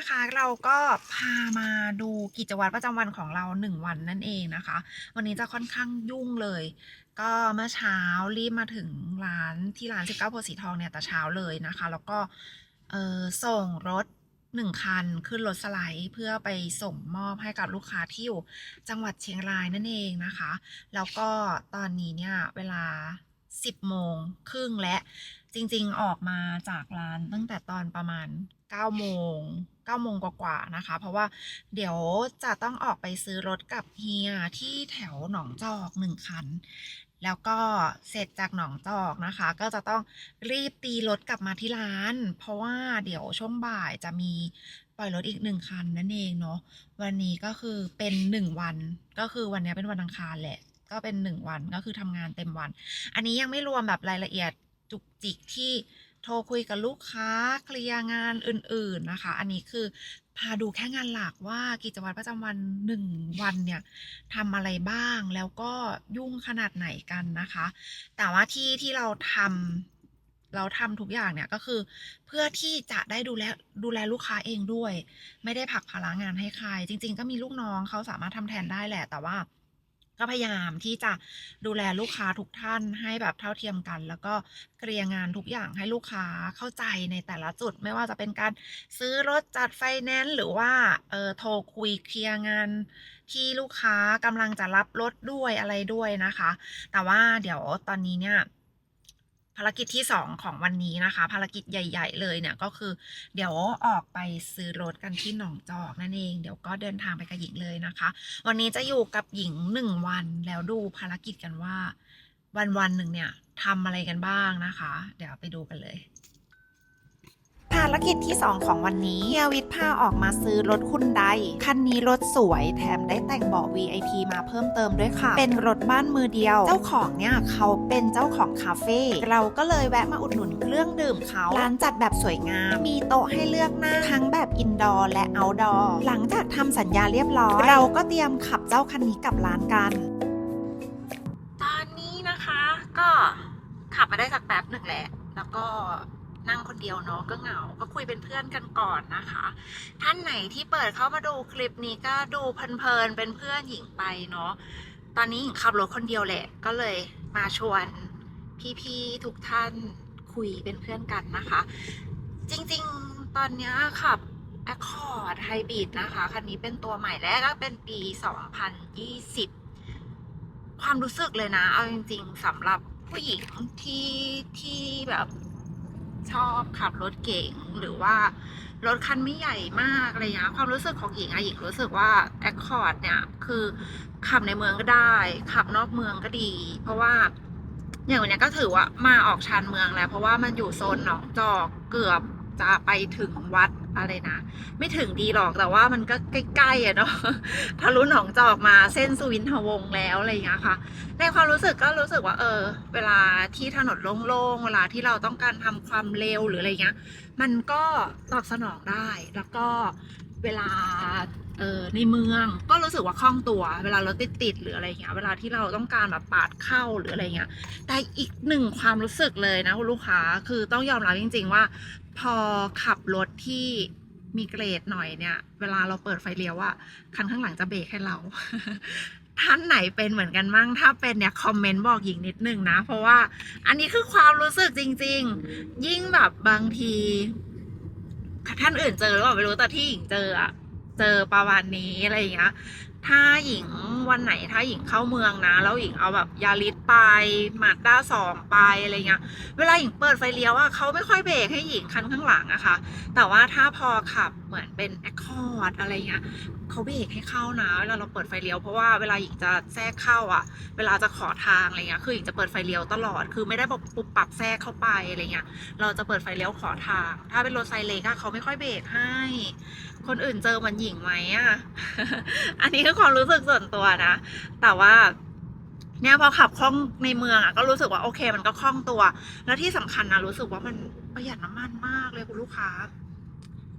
นะคะ เราก็พามาดูกิจวัตรประจำวันของเราหนึ่งวันนั่นเองนะคะ วันนี้จะค่อนข้างยุ่งเลย ก็เมื่อเช้ารีบมาถึงร้านที่ร้าน19โพธิ์สีทองเนี่ยแต่เช้าเลยนะคะ แล้วก็ส่งรถหนึ่งคันขึ้นรถสไลด์เพื่อไปส่งมอบให้กับลูกค้าที่อยู่จังหวัดเชียงรายนั่นเองนะคะ แล้วก็ตอนนี้เนี่ยเวลา 10โมงครึ่งและจริงๆออกมาจากร้านตั้งแต่ตอนประมาณ 9โมง9โมงกว่าๆนะคะ เพราะว่าเดี๋ยวจะต้องออกไปซื้อรถกับเฮียที่แถวหนองจอกหนึ่งคัน แล้วก็เสร็จจากหนองจอกนะคะ ก็จะต้องรีบตีรถกลับมาที่ร้าน เพราะว่าเดี๋ยวช่วงบ่ายจะมีปล่อยรถอีกหนึ่งคันนั่นเองเนาะวันนี้ก็คือเป็นหนึ่งวันก็คือวันนี้เป็นวันอังคารแหละ ก็เป็นหนึ่งวันก็คือทำงานเต็มวัน อันนี้ยังไม่รวมแบบรายละเอียดจุกจิกที่ โทรคุยกับลูกค้าเคลียร์งานอื่น ๆนะคะ อันนี้คือพาดูแค่งานหลักว่ากิจวัตรประจำวันหนึ่งวันเนี่ยทำอะไรบ้างแล้วก็ยุ่งขนาดไหนกันนะคะ แต่ว่าที่ที่เราทำเราทำทุกอย่างเนี่ยก็คือเพื่อที่จะได้ดูแลดูแลลูกค้าเองด้วย ไม่ได้ผักภาระงานให้ใคร จริง ๆ ก็มีลูกน้องเขาสามารถทำแทนได้แหละแต่ว่า ก็พยายามที่จะดูแลลูกค้าทุกท่านให้แบบเท่าเทียมกัน แล้วก็เคลียร์งานทุกอย่างให้ลูกค้าเข้าใจในแต่ละจุด ไม่ว่าจะเป็นการซื้อรถจัดไฟแนนซ์หรือว่าเออโทรคุยเคลียร์งานที่ลูกค้ากำลังจะรับรถด้วยอะไรด้วยนะคะ แต่ว่าเดี๋ยวตอนนี้เนี่ย ภารกิจที่ 2 ของวันนี้นะคะ ภารกิจใหญ่ ๆ เลยเนี่ยก็คือ เดี๋ยวออกไปซื้อรถกันที่หนองจอกนั่นเองเดี๋ยวก็เดินทางไปกับหญิงเลยนะคะ วันนี้จะอยู่กับหญิงหนึ่งวันแล้วดูภารกิจกันว่า วันวันๆหนึ่งเนี่ยทำอะไรกันบ้างนะคะ เดี๋ยวไปดูกันเลยารกิจที่ 2 ของวันนี้เฮียวิทพาออกมาซื้อรถคุณไดคันนี้รถสวยแถมได้แต่งเบาะ VIP มาเพิ่มเติมด้วยค่ะ เป็นรถบ้านมือเดียว เจ้าของเนี่ยเขาเป็นเจ้าของคาเฟ่เราก็เลยแวะมาอุดหนุนเครื่องดื่มเขาร้านจัดแบบสวยงาม มีโต๊ะให้เลือกนั่งทั้งแบบอินดอร์และเอาท์ดอร์หลังจากทำสัญญาเรียบร้อย เราก็เตรียมขับเจ้าคันนี้กลับร้านกัน ตอนนี้นะคะ ก็ขับมาได้สักแป๊บหนึ่งแหละแล้วก็ นั่งคนเดียวเนาะก็เหงา ก็คุยเป็นเพื่อนกันก่อนนะคะ ท่านไหนที่เปิดเข้ามาดูคลิปนี้ก็ดูเพลินๆเป็นเพื่อนหญิงไปเนาะตอนนี้หญิงขับรถคนเดียวแหละ ก็เลยมาชวนพี่ๆทุกท่านคุยเป็นเพื่อนกันนะคะ จริงๆตอนนี้ขับ Accord Hybrid นะคะ คันนี้เป็นตัวใหม่และก็เป็นปี 2020 ความรู้สึกเลยนะ เอาจริงๆสำหรับผู้หญิงที่ที่แบบ ชอบขับรถเก่งหรือว่ารถคันไม่ใหญ่มากอะไรเงี้ยความรู้สึกของหญิงอะหญิงรู้สึกว่า Accord เนี่ยคือขับในเมืองก็ได้ ขับนอกเมืองก็ดี เพราะว่าอย่างวันนี้ก็ถือว่ามาออกชานเมืองแล้ว เพราะว่ามันอยู่โซนหนองจอกเกือบจะไปถึงวัด อะไรนะ ไม่ถึงดีหรอกแต่ว่ามันก็ใกล้ๆอะเนาะทะลุหนองจอกมาเส้นสุวินทวงแล้วอะไรอย่างเงี้ยค่ะ ในความรู้สึกก็รู้สึกว่า เออ เวลาที่ถนนโล่งๆเวลาที่เราต้องการทำความเร็วหรืออะไรเงี้ย มันก็ตอบสนองได้แล้วก็เวลาเออในเมืองก็รู้สึกว่าคล่องตัวเวลารถติดๆหรืออะไรเงี้ยเวลาที่เราต้องการแบบปาดเข้าหรืออะไรเงี้ยแต่อีกหนึ่งความรู้สึกเลยนะคุณลูกค้าคือต้องยอมรับจริง ๆ ว่า พอขับรถที่มีเกรดหน่อยเนี่ย เวลาเราเปิดไฟเลี้ยวอะคันข้างหลังจะเบรกให้เรา ท่านไหนเป็นเหมือนกันมั่งถ้าเป็นเนี่ยคอมเมนต์บอกหญิงนิดนึงนะ เพราะว่าอันนี้คือความรู้สึกจริง ๆ ยิ่งแบบบางที ท่านอื่นเจอหรือเปล่าไม่รู้แต่ที่หญิงเจออะเจอประมาณนี้อะไรอย่างเงี้ย ถ้าหญิงวันไหนถ้าหญิงเข้าเมืองนะ แล้วหญิงเอาแบบยาริสไปมาด้าสองไปอะไรเงี้ยเวลาหญิงเปิดไฟเลี้ยวอะเขาไม่ค่อยเบรกให้หญิงคันข้างหลังอะค่ะ แต่ว่าถ้าพอขับเหมือนเป็นแอคคอร์ดอะไรเงี้ยเขาเบรกให้เข้านะเวลาเราเปิดไฟเลี้ยวเพราะว่าเวลาหญิงจะแทรกเข้าอะเวลาจะขอทางอะไรเงี้ยคือหญิงจะเปิดไฟเลี้ยวตลอด คือไม่ได้แบบปุบปรับแทรกเข้าไปอะไรเงี้ยเราจะเปิดไฟเลี้ยวขอทาง ถ้าเป็นรถไซเล็กอะเขาไม่ค่อยเบรกให้ คนอื่นเจอเหมันหญิงไหมอะ อันนี้คือความรู้สึกส่วนตัวนะ แต่ว่าเนี่ยพอขับคล่องในเมืองอะก็รู้สึกว่าโอเค มันก็คล่องตัว แล้วที่สำคัญนะรู้สึกว่ามันประหยัดน้ำมันมากเลยคุณลูกค้า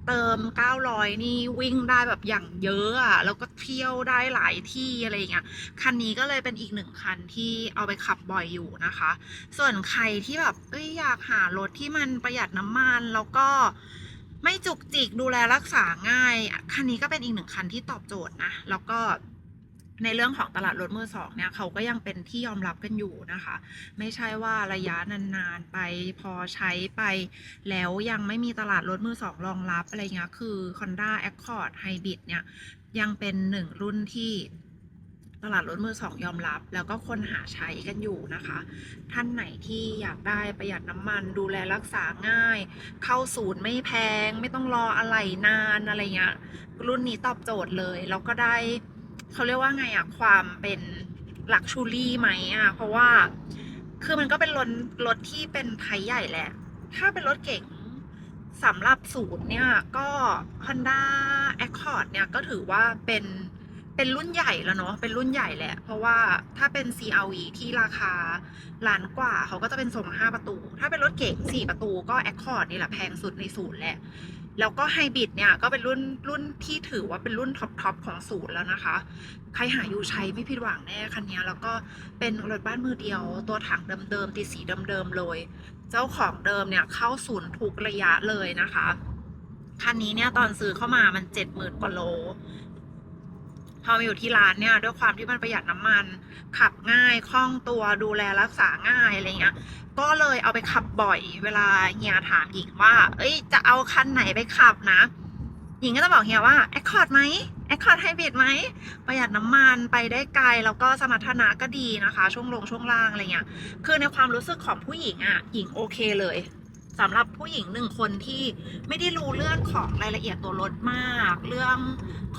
เติม 900 นี่วิ่งได้แบบอย่างเยอะอะแล้วก็เที่ยวได้หลายที่อะไรอย่างเงี้ย คันนี้ก็เลยเป็นอีกหนึ่งคันที่เอาไปขับบ่อยอยู่นะคะ ส่วนใครที่แบบเอ้ยอยากหารถที่มันประหยัดน้ำมันแล้วก็ ไม่จุกจิกดูแลรักษาง่าย คันนี้ก็เป็นอีกหนึ่งคันที่ตอบโจทย์นะ แล้วก็ในเรื่องของตลาดรถมือสองเนี่ยเขาก็ยังเป็นที่ยอมรับกันอยู่นะคะ ไม่ใช่ว่าระยะนานๆไปพอใช้ไป แล้วยังไม่มีตลาดรถมือสองรองรับอะไรเงี้ยคือ Honda Accord Hybrid เนี่ยยังเป็นหนึ่งรุ่นที่ ตลาดรถมือสองยอมรับ แล้วก็คนหาใช้กันอยู่นะคะ ท่านไหนที่อยากได้ประหยัดน้ำมันดูแลรักษาง่าย เข้าศูนย์ไม่แพง ไม่ต้องรออะไรนานอะไรเงี้ยรุ่นนี้ตอบโจทย์เลย แล้วก็ได้เขาเรียกว่าไงอะความเป็นลักชูรี่ไหมอะเพราะว่าคือมันก็เป็นรถรถที่เป็นไทยใหญ่แหละ ถ้าเป็นรถเก๋งสำหรับศูนย์เนี่ยก็ Honda Accord เนี่ยก็ถือว่าเป็น เป็นรุ่นใหญ่แล้วเนาะ เป็นรุ่นใหญ่แหละ เพราะว่าถ้าเป็น CRV ที่ราคาล้านกว่าเขาก็จะเป็นทรง5 ประตู ถ้าเป็นรถเก๋ง4 ประตูก็ Accord นี่แหละแพงสุดในศูนย์แหละ แล้วก็ไฮบริดเนี่ยก็เป็นรุ่นรุ่นที่ถือว่าเป็นรุ่นท็อปทอปของศูนย์แล้วนะคะ ใครหาอยู่ใช้ไม่ผิดหวังแน่คันนี้แล้วก็เป็นรถบ้านมือเดียว ตัวถังเดิมๆติดสีเดิมๆเลย เจ้าของเดิมเนี่ยเข้าศูนย์ทุกระยะเลยนะคะคันนี้เนี่ยตอนซื้อเข้ามามันเจ็ดหมื่นกว่าโล พอมาอยู่ที่ร้านเนี่ยด้วยความที่มันประหยัดน้ำมัน ขับง่ายคล่องตัวดูแลรักษาง่ายอะไรเงี้ยก็เลยเอาไปขับบ่อย เวลาเฮียถามหญิงว่า เอ้ยจะเอาคันไหนไปขับนะ หญิงก็จะบอกเฮียว่า Accord ไหม Accord Hybrid ไหมประหยัดน้ำมันไปได้ไกลแล้วก็สมรรถนะก็ดีนะคะ ช่วงลงช่วงล่างอะไรเงี้ยคือในความรู้สึกของผู้หญิงอะ่ะหญิงโอเคเลย สำหรับผู้หญิงหนึ่งคนที่ไม่ได้รู้เรื่องของรายละเอียดตัวรถมาก เรื่อง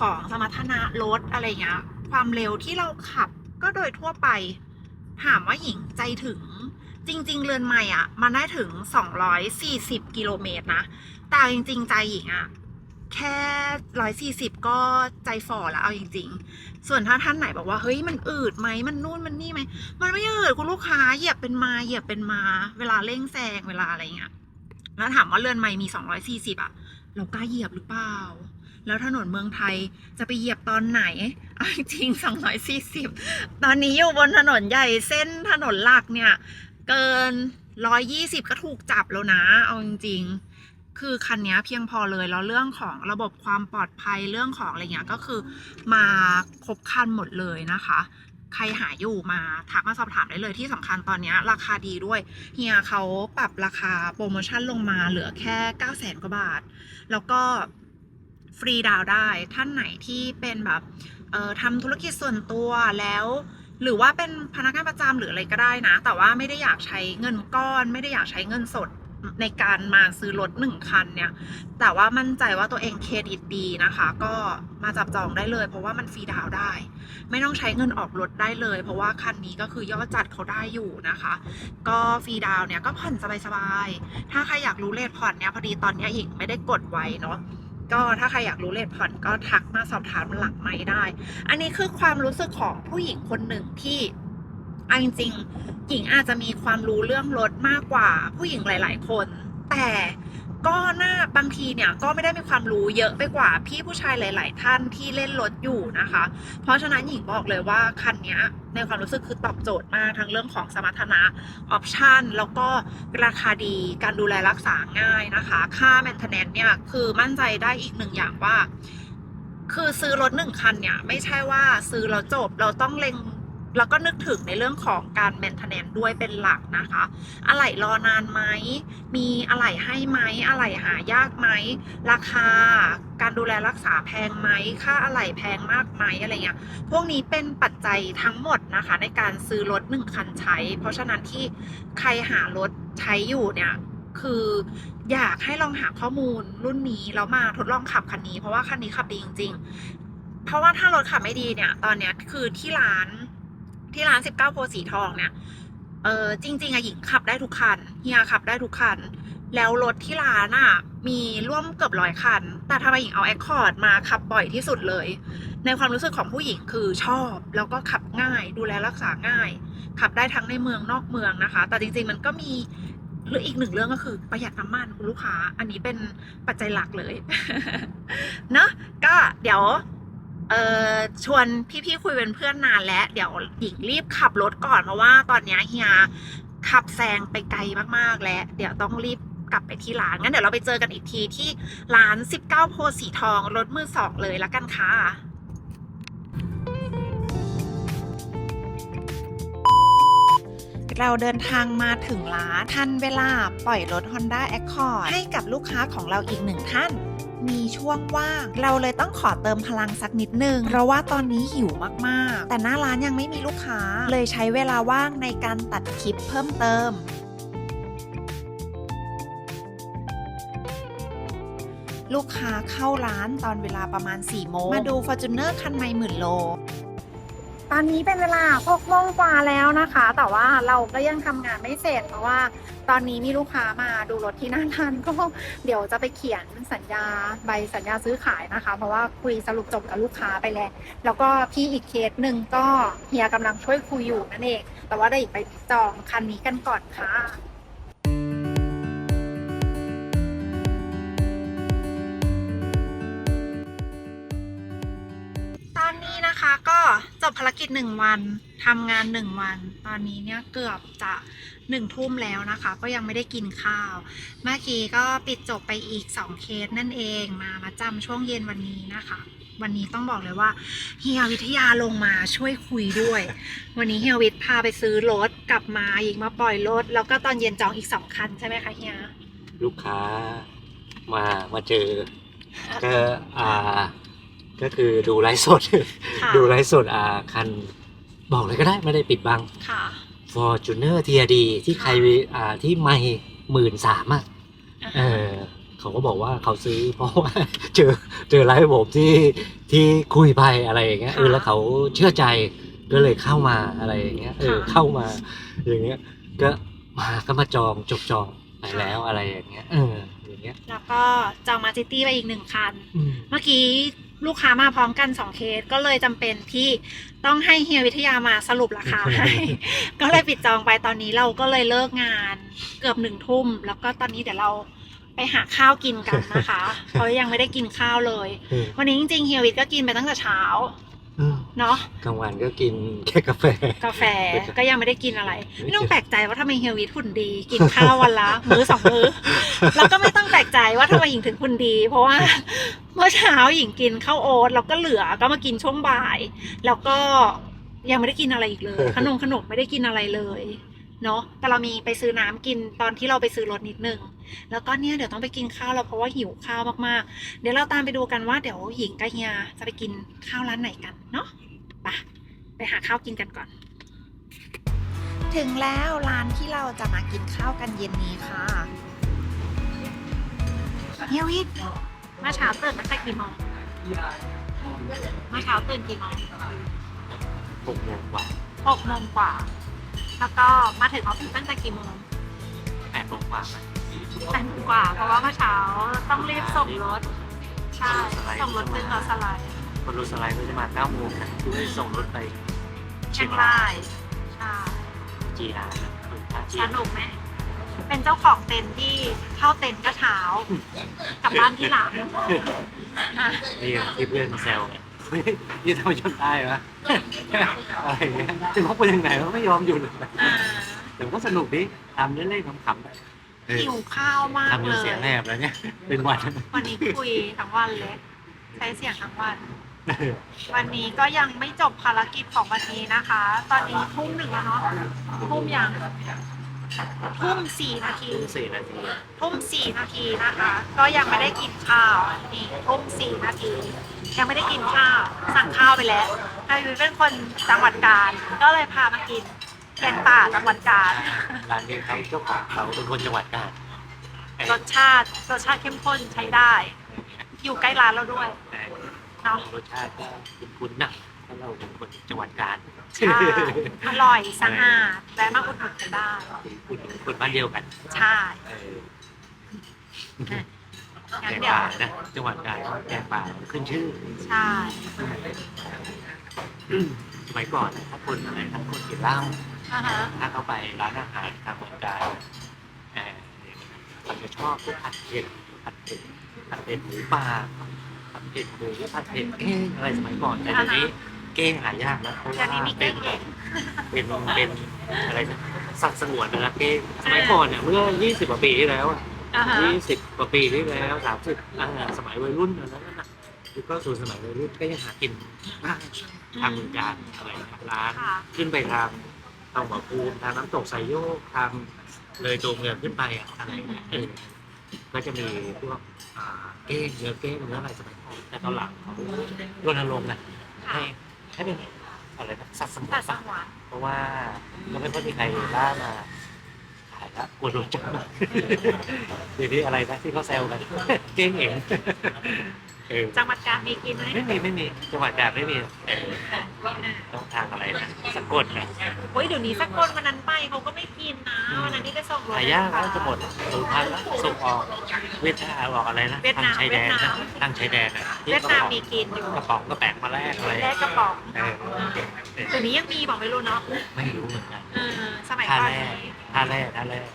ของสมรรถนะรถอะไรเงี้ยความเร็วที่เราขับก็โดยทั่วไป ถามว่าหญิงใจถึงจริง ๆ เรือนใหม่อะ มันได้ถึง 240 กิโลเมตรนะ แต่จริง ๆ ใจหญิงอะ แค่ 140 ก็ใจฝ่อแล้วเอาจริง ๆ ส่วนถ้าท่านไหนบอกว่า เฮ้ย มันอืดไหม มันนู่นมันนี่ไหม มันไม่อืดคุณลูกค้าเหยียบเป็นมาเหยียบเป็นมา เวลาเร่งแซงเวลาอะไรเงี้ย แล้วถามว่าเรือนใหม่มี 240 อะ เรากล้าเหยียบหรือเปล่า แล้วถนนเมืองไทยจะไปเหยียบตอนไหนอจริง 240 ตอนนี้อยู่บนถนนใหญ่เส้นถนนหลักเนี่ย เกิน 120 ก็ถูกจับแล้วนะ เอาจริง ๆ คือคันนี้เพียงพอเลยแล้วเรื่องของระบบความปลอดภัยเรื่องของอะไรเงี้ยก็คือมาครบคันหมดเลยนะคะ ใครหาอยู่มาทักมาสอบถามได้เลยที่สำคัญตอนนี้ราคาดีด้วย เฮียเขาปรับราคาโปรโมชั่นลงมาเหลือแค่9 0 0 0 0 0กว่าบาท แล้วก็ฟรีดาวได้ท่านไหนที่เป็นแบบเอ่อทำธุรกิจส่วนตัวแล้ว หรือว่าเป็นพนักงานประจำหรืออะไรก็ได้นะ แต่ว่าไม่ได้อยากใช้เงินก้อน ไม่ได้อยากใช้เงินสด ในการมาซื้อรถหนึ่งคันเนี่ย แต่ว่ามั่นใจว่าตัวเองเครดิตดีนะคะ ก็มาจับจองได้เลย เพราะว่ามันฟรีดาวได้ ไม่ต้องใช้เงินออกรถได้เลย เพราะว่าคันนี้ก็คือยอดจัดเขาได้อยู่นะคะ ก็ฟรีดาวเนี่ยก็ผ่อนสบายๆถ้าใครอยากรู้เลทผ่อนเนี่ยพอดีตอนนี้ยหญิงไม่ได้กดไว้เนาะก็ถ้าใครอยากรู้เลทผ่อนก็ทักมาสอบถามหลังไม่ได้ อันนี้คือความรู้สึกของผู้หญิงคนหนึ่งที่ เอาจริงๆหญิงอาจจะมีความรู้เรื่องรถมากกว่าผู้หญิงหลาย ๆ คน แต่ก็น่าบางทีเนี่ยก็ไม่ได้มีความรู้เยอะไปกว่าพี่ผู้ชายหลาย ๆ ท่านที่เล่นรถอยู่นะคะ เพราะฉะนั้นหญิงบอกเลยว่าคันนี้ในความรู้สึกคือตอบโจทย์มากทั้งเรื่องของสมรรถนะออปชันแล้วก็ราคาดีการดูแลรักษาง่ายนะคะ ค่า maintenance เนี่ย คือมั่นใจได้อีกหนึ่งอย่างว่า คือซื้อรถหนึ่งคันเนี่ย ไม่ใช่ว่าซื้อแล้วจบเราต้องเล็ง แล้วก็นึกถึงในเรื่องของการ maintenance ด้วยเป็นหลักนะคะ อะไหล่รอนานไหม มีอะไหล่ให้ไหม อะไหล่หายากไหม ราคา การดูแลรักษาแพงไหม ค่าอะไหล่แพงมากไหมอะไรเงี้ย พวกนี้เป็นปัจจัยทั้งหมดนะคะ ในการซื้อรถหนึ่งคันใช้ เพราะฉะนั้นที่ใครหารถใช้อยู่เนี่ยคืออยากให้ลองหาข้อมูลรุ่นนี้แล้วมาทดลองขับคันนี้ เพราะว่าคันนี้ขับดีจริง ๆ เพราะว่าถ้ารถขับไม่ดีเนี่ย ตอนเนี้ยคือที่ร้าน ที่ร้าน19โพธิ์สีทองเนี่ยเออจริง ๆอะหญิงขับได้ทุกคันเฮียขับได้ทุกคัน แล้วรถที่ร้านอะมีร่วมเกือบร้อยคัน แต่ทำไมหญิงเอาแอคคอร์ดมาขับบ่อยที่สุดเลย ในความรู้สึกของผู้หญิงคือชอบ แล้วก็ขับง่าย ดูแลรักษาง่าย ขับได้ทั้งในเมืองนอกเมืองนะคะ แต่จริง ๆ มันก็มีหรืออีกหนึ่งเรื่องก็คือประหยัดน้ำมันคุณลูกค้า อันนี้เป็นปัจจัยหลักเลย เนอะก็เดี๋ยว เออชวนพี่ๆคุยเป็นเพื่อนนานแล้วเดี๋ยวหญิงรีบขับรถก่อนเพราะว่าตอนนี้เฮียขับแซงไปไกลมากๆ แล้ว เดี๋ยวต้องรีบกลับไปที่ร้านงั้นเดี๋ยวเราไปเจอกันอีกทีที่ร้าน 19 โพสีทองรถมือสองเลยละกันค่ะ เราเดินทางมาถึงร้านทันเวลาปล่อยรถ Honda Accord ให้กับลูกค้าของเราอีกหนึ่งท่าน มีช่วงว่าง เราเลยต้องขอเติมพลังสักนิดนึง เพราะว่าตอนนี้หิวมากๆ แต่หน้าร้านยังไม่มีลูกค้า เลยใช้เวลาว่างในการตัดคลิปเพิ่มเติมลูกค้าเข้าร้านตอนเวลาประมาณ4โมงมาดู Fortuner คันใหม่หมื่นโล ตอนนี้เป็นเวลา6โมงกว่าแล้วนะคะ แต่ว่าเราก็ยังทำงานไม่เสร็จ เพราะว่าตอนนี้มีลูกค้ามาดูรถที่หน้าร้านก็เดี๋ยวจะไปเขียนสัญญาใบสัญญาซื้อขายนะคะ เพราะว่าคุยสรุปจบกับลูกค้าไปแล้ว แล้วก็พี่อีกเคสหนึ่งก็เฮียกำลังช่วยคุยอยู่นั่นเอง แต่ว่าได้ไปจองคันนี้กันก่อนค่ะ นนี้นะคะ ก็จบภารกิจหนึ่งวันทำงานหนึ่งวัน ตอนนี้เนี่ยเกือบจะหนึ่งทุ่มแล้วนะคะ ก็ยังไม่ได้กินข้าว เมื่อกี้ก็ปิดจบไปอีก2เคสนั่นเองมามาจำช่วงเย็นวันนี้นะคะวันนี้ต้องบอกเลยว่าเฮียวิทยาลงมาช่วยคุยด้วย วันนี้เฮียวิทย์พาไปซื้อรถกลับมาอีกมาปล่อยรถ แล้วก็ตอนเย็นจองอีกสองคันใช่ไหมคะเฮียลูกค้ามามาเจอก็อ่า ก็คือดูไลฟ์สดค่ะดูไลฟ์สดอ่าคันบอกเลยก็ได้ไม่ได้ปิดบังค่ะ Fortuner TRD ที่ใครอ่าที่ไม่หมื่นสามอะเออเขาก็บอกว่าเขาซื้อเพราะว่าเจอเจอไลฟ์ผมที่ที่คุยไปอะไรอย่างเงี้ยเออค่ะแล้วเขาเชื่อใจก็เลยเข้ามาอะไรอย่างเงี้ยเออค่ะเข้ามาอย่างเงี้ยก็มาก็มาจองจบจองไปค่ะแล้วอะไรอย่างเงี้ยเอออย่างเงี้ยแล้วก็จองมาซิตี้ไปอีกหนึ่งคันอืมเมื่อกี้ ลูกค้ามาพร้อมกัน 2 เคสก็เลยจำเป็นที่ต้องให้เฮียวิทยามาสรุปราคาให้ก็เลยปิดจองไปตอนนี้เราก็เลยเลิกงานเกือบหนึ่งทุ่ม แล้วก็ตอนนี้เดี๋ยวเราไปหาข้าวกินกันนะคะ เพราะยังไม่ได้กินข้าวเลยเออวันนี้จริงๆเฮียวิทก็กินไปตั้งแต่เช้าอืม เนาะกลางวันก็กินแค่กาแฟ กาแฟก็ยังไม่ได้กินอะไร ไม่ต้องแปลกใจว่าทำไมเฮียวิทหุ่นดี กินข้าววันละมื้อสองมื้อแล้วก็ไม่ต้องแปลกใจว่าทำไมหญิงถึงหุ่นดี เพราะว่าเมื่อเช้าหญิงกินข้าวโอ๊ตแล้วก็เหลือก็มากินช่วงบ่าย แล้วก็ยังไม่ได้กินอะไรอีกเลย ขนมขนมไม่ได้กินอะไรเลยเนาะแต่เรามีไปซื้อน้ำกินตอนที่เราไปซื้อรถนิดนึง แล้วก็เนี่ยเดี๋ยวต้องไปกินข้าวแล้วเพราะว่าหิวข้าวมากๆ เดี๋ยวเราตามไปดูกันว่าเดี๋ยวหญิงกับเฮียจะไปกินข้าวร้านไหนกันเนาะไปไปหาข้าวกินกันก่อน ถึงแล้วร้านที่เราจะมากินข้าวกันเย็นนี้ค่ะเฮียวิทย์มาเช้าตื่นตั้งแต่กี่โมงมาเช้าตื่นกี่โมงหกโมงกว่าหกโมงกว่า แล้วก็มาถึงออฟฟิศตั้งแต่กี่โมงแปดโมงกว่าไหม แปดโมงกว่า เพราะว่าเมื่อเช้าต้องรีบส่งรถ ใช่ ส่งรถเป็นรถสไลด์คนรถสไลด์ก็จะมาเก้าโมงนะคือได้ส่งรถไปเชียงรายใช่จีอาร์ท่าจีสนุกไหมเป็นเจ้าของเต็นท์ที่เข้าเต็นท์ก็เช้ากลับบ้านที่หลังอะนี่ที่เพื่อนแซวเฮ้ยนี่ทำไมจนตายวะอะไรอย่างเงี้ยจะพบไปยังไงวะไม่ยอมหยุดเลยอ่าแต่ก็สนุกดิทำเล่นๆขำๆไปเออ หิวข้าวมากทำจเลนเสียยแนบแล้วเนี่ยเป็นวันวันนี้คุยทั้งวันเลยใช้เสียงทั้งวัน วันนี้ก็ยังไม่จบภารกิจของวันนี้นะคะ ตอนนี้ทุ่มหนึ่งแล้วเนาะทุ่มยังทุ่มสี่นาทีถึงสี่นาทีทุ่มสี่นาทีนะคะ ก็ยังไม่ได้กินข้าวนี่ทุ่มสี่นาที ยังไม่ได้กินข้าว สั่งข้าวไปแล้วนายวิวเป็นคนจังหวัดกาญก็เลยพามากิน แกงป่าจังหวัดกาญร้านนี้เขาเจ้าของเขาเป็นคนจังหวัดกาญไอ้รสชาติรสชาติเข้มข้นใช้ได้ อยู่ใกล้ร้านเราด้วยแต่เนาะรสชาติก็คุ้นๆนะเพราะเราเป็นคนจังหวัดกาญใช่อร่อยสะอาดแวะมาอุดหนุนกันได้คนคนบ้านเดียวกันใช่เอองั้แกนงเดี๋ยวป่านะจังหวัดกาญแกงป่าขึ้นชื่อใช่สมัยก่อนนะถ้าคนอะไรถ้าคนกินเหล้า อ่าฮะถ้าเขาไปร้านอาหารทางเมืองกาญเออเขาจะชอบพวกผัดเผ็ดผัดเผ็ดผัดเผ็ดหมูป่าผัดเผ็ดหมูผัดเผ็ดเก้งอะไรสมัยก่อนแต่เดี๋ยวนี้เก้งหายากแล้วเพราะเดี๋ยวว่านี้มีเป็เก้นงเองเป็นเป็นอะไรนะสัตว์สงวนนะนะเก้งสมัยก่อนเนี่ยเมื่อ 20กว่าปีที่แล้วอะ อ่าฮะยี่สิบกว่าปีที่แล้วสามสิบสมัยวัยรุ่นอันนั้นน่ะยุคก็สู่สมัยวัยรุ่นก็ยังหากินได้ทางเมืองการอะไรนะร้าน ค่ะ ขึ้นไปทาง ทางหัวภูมิทางน้ำตกไซโยกทางเลยตัวเมืองขึ้นไปอะอะไรเนี่ยเออก็จะมีพวกอ่าเก้งเนื้อเก้งเนื้ออะไรสมัยก่อนแต่ตอนหลังเขารณรงค์นะให้ให้เป็นอะไรนะสัตว์สงวตันดสปะงวนเพราะว่าก็ไม่ค่อยมีใครล่ามาขายละกลัวโดนจับเดี๋ยวนี้อะไรนะที่เขาแซวกัน เก้งเอง เออจังหวัดกาญมีกินไหมไม่มีไม่มีจังหวัดกาญไม่มีเออต้องทางอะไรนะสกลนะโอ้ยเดี๋ยวนี้สักคนวันนั้นไปเขาก็ไม่กินนะวันนั้นที่ไปส่งรถหายากแล้วจะหมดสูญพันธุ์แล้วส่งออกเวียดนามออกอะไรนะเวียดทางนามชายแดนเวียดนะนามทางชายแดนนะที่เวียดนามมีกินอยู่กระป๋องกระแปงมาแลกอะไรแลกกระป๋องเออเออเดี๋ยวนี้ยังมีบอกไม่รู้เนาะไม่รู้เหมือนกันเออสมัยท่าก่อนแรกนี้ท่าแรกท่าแรก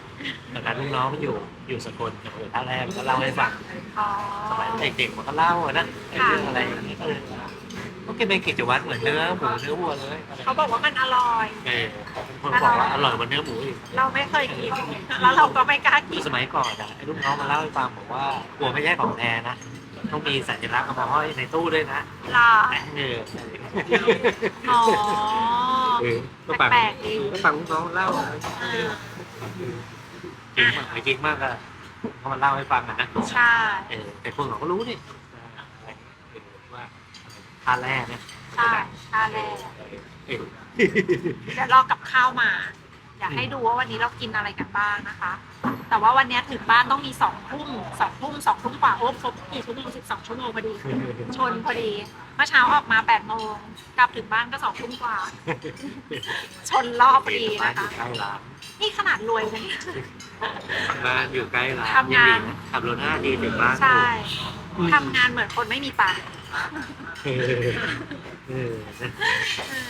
ตอนนั้นลูกน้องอยู่อยู่สกลกับเออท่าแรกก็เล่าให้ฟังอ๋อ สมัยเด็กๆมันก็เล่าอะนะไอ้เรื่องอะไรอย่างนี้เออก็กินเป็นกิจวัตรเหมือนเนื้อหมูเนื้อวัวเลยอะไรเขาบอกว่ามันอร่อย เออคนบอกว่าอร่อยกว่าเนื้อหมูอีก เราไม่เคยกิน แล้วเราก็ไม่กล้ากิน สมัยก่อนอะไอ้ลูกน้องมาเล่าให้ฟังบอกว่ากลัวไม่ใช่ของแท้นะ ต้องมีสัญลักษณ์เอามาห้อยในตู้ด้วยนะล่ะเอออ๋อ เออก็ฟังแปลกๆดี ก็ฟังลูกน้องเล่า เออ จริงมากไม่จริงมากอะเขามาเล่าให้ฟังอะนะใช่ เออแต่คนเขาก็รู้นี่ว่าท่าแรกเนี่ยใช่ชาแรกเออ เดี๋ยวรอกับข้าวมา อยากให้ดูว่าวันนี้เรากินอะไรกันบ้างนะคะ แต่ว่าวันนี้ถึงบ้านต้องมีสองทุ่มสองทุ่มสองทุ่มกว่าโอ้ครบกี่ชั่วโมงสิบสองชั่วโมงพอดี ชนพอดีเมื่อเช้าออกมาแปดโมงกลับถึงบ้านก็สองทุ่มกว่า ชนรอบพอดีบ้านนะอยู่คะ ใกล้ร้านนี่ขนาดรวยนะเนี่ยบ้านอยู่ใกล้ร้านทำงานยังดีะขับรถห้าทีถึงบ้านใช่ทำงานเหมือนคนไม่มีตังค์เออเออนะ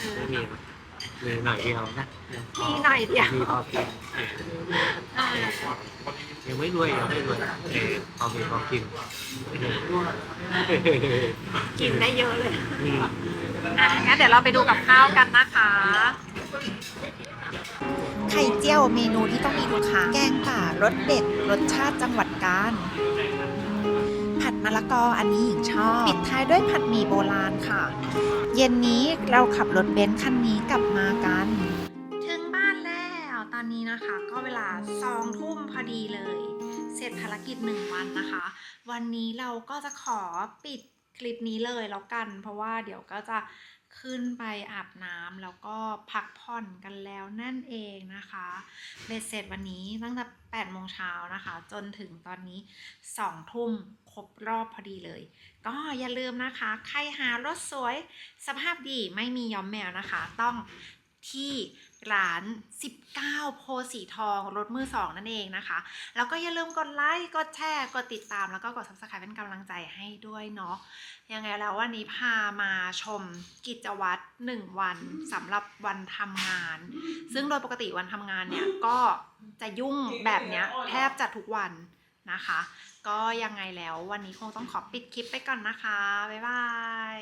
เออไม่มี มีหน่อยเดียวนะมีหน่อยเดียวมีพอกินเออเออยังไม่รวยยังไม่รวยเออพอมีพอกินเออกินได้เยอะเลยอืมอะงั้นเดี๋ยวเราไปดูกับข้าวกันนะคะไข่เจียวเมนูที่ต้องมีทุกครั้งแกงป่ารสเด็ดรสชาติจังหวัดกาญผัด มะละกออันนี้หญิงชอบ ปิดท้ายด้วยผัดหมี่โบราณค่ะ เย็นนี้เราขับรถเบนซ์คันนี้กลับมากัน ถึงบ้านแล้วตอนนี้นะคะ ก็เวลาสองทุ่มพอดีเลย เสร็จภารกิจหนึ่งวันนะคะ วันนี้เราก็จะขอปิดคลิปนี้เลยแล้วกัน เพราะว่าเดี๋ยวก็จะขึ้นไปอาบน้ำแล้วก็พักผ่อนกันแล้วนั่นเองนะคะเบ็ดเสร็จวันนี้ตั้งแต่8โมงเช้านะคะ จนถึงตอนนี้2ทุ่มค รบรอบพอดีเลย ก็อย่าลืมนะคะ ใครหารถสวยสภาพดีไม่มีย้อมแมวนะคะ ต้องที่ร้าน 19 โพสีทอง รถมือสองนั่นเองนะคะ แล้วก็อย่าลืมกดไลค์ กดแชร์ กดติดตาม แล้วก็กด subscribe เป็นกำลังใจให้ด้วยเนาะ ยังไงแล้ววันนี้พามาชมกิจวัตร 1 วันสำหรับวันทำงาน ซึ่งโดยปกติวันทำงานเนี่ย ก็จะยุ่งแบบเนี้ยแทบจะทุกวัน นะคะ ก็ยังไงแล้ววันนี้คงต้องขอปิดคลิปไปก่อนนะคะ บ๊ายบาย